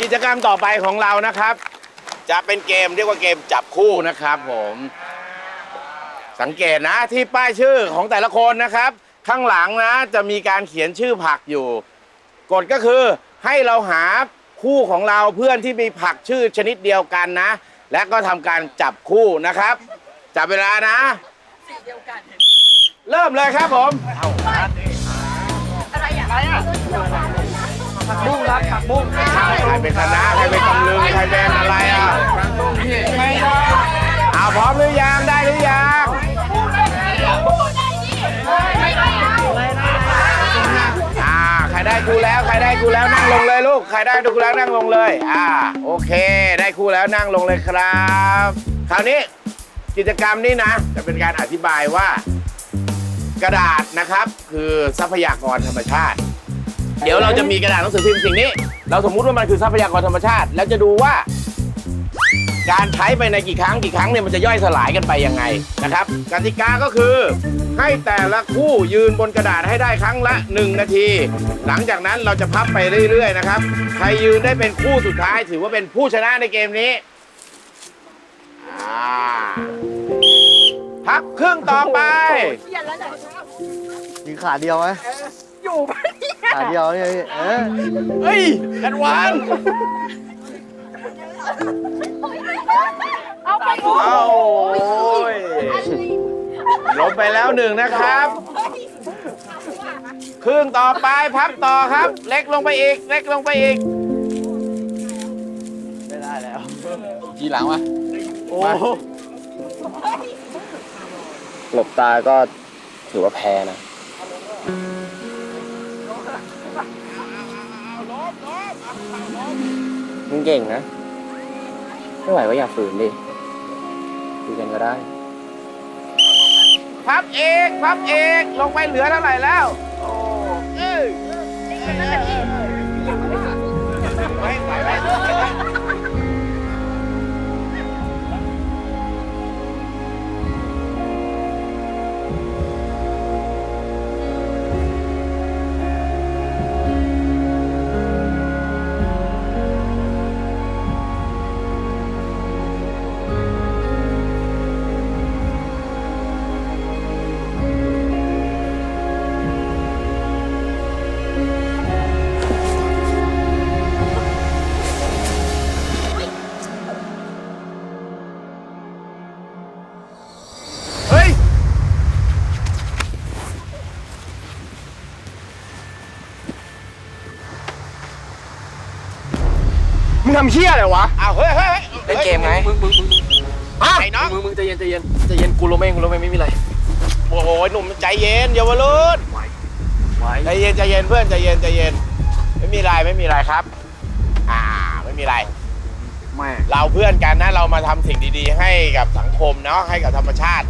กิจกรรมต่อไปของเรานะครับ จะเป็นเกมเรียกว่าเกมจับคู่นะครับผม สังเกตนะที่ป้ายชื่อของแต่ละคนนะครับ ข้างหลังนะจะมีการเขียนชื่อผักอยู่กฎก็คือให้เราหาคู่ของเราเพื่อนที่มีผักชื่อชนิดเดียวกันนะ และก็ทำการจับคู่นะครับ จับเวลานะเริ่มเลยครับผม บุ้งรับผักบุ้งใครเป็นคณะใครเป็นตำลึงใครเป็นอะไรอะไม่ได้เอาพร้อมหรือยังได้หรือยังอ่าใครได้คู่แล้วใครได้คู่แล้วนั่งลงเลยลูกใครได้คู่แล้วนั่งลงเลยอ่าโอเค ได้คู่แล้วนั่งลงเลยครับ คราวนี้กิจกรรมนี้นะ จะเป็นการอธิบายว่า กระดาษนะครับ คือทรัพยากรธรรมชาติ เดี๋ยวเราจะมีกระดาษหนังสือพิมพ์สิ่งนี้ เราสมมุติว่ามันคือทรัพยากรธรรมชาติ แล้วจะดูว่า การใช้ไปในกี่ครั้งกี่ครั้งเนี่ยมันจะย่อยสลายกันไปยังไงนะครับกติกาก็คือ ให้แต่ละคู่ยืนบนกระดาษให้ได้ครั้งละ 1 นาที หลังจากนั้นเราจะพับไปเรื่อยๆนะครับใครยืนได้เป็นคู่สุดท้าย ถือว่าเป็นผู้ชนะในเกมนี้อ่าพักครึ่งต่อไปยิงขาเดียวไหมอยู่ ขาเดียวนี่พี่เออเฮ้ยกันหวานเอาไปเอาโอ้ยลงไปแล้วหนึ่งนะครับ ครึ่งต่อไปพับต่อครับ เล็กลงไปอีก เล็กลงไปอีก ไม่ได้แล้ว ทีหลังวะโอ้หลบตาก็ถือว่าแพ้นะ มึงเก่งนะ ไม่ไหวก็อย่าฝืนดิคุยกันก็ได้ พับเอก พับเอก ลงไปเหลือเท่าไหร่แล้ว มึงทำเชี่ยอะไรวะเอาเฮ้ยเฮ้ยฮ้ยเล่นเกมไง มึงมึงมึงอะไอ้น้องมึงมึงใจเย็นใจเย็นใจเย็นกูรู้เองกูรู้เองไม่มีอะไร โอ้โหหนุ่มใจเย็นเยาวรุ่นไหวใจเย็นใจเย็นเพื่อนใจเย็นใจเย็น ไม่มีไรไม่มีไรครับ อ่าไม่มีไรแม่เราเพื่อนกันนะเรามาทำสิ่งดีๆ ให้กับสังคมเนาะให้กับธรรมชาติ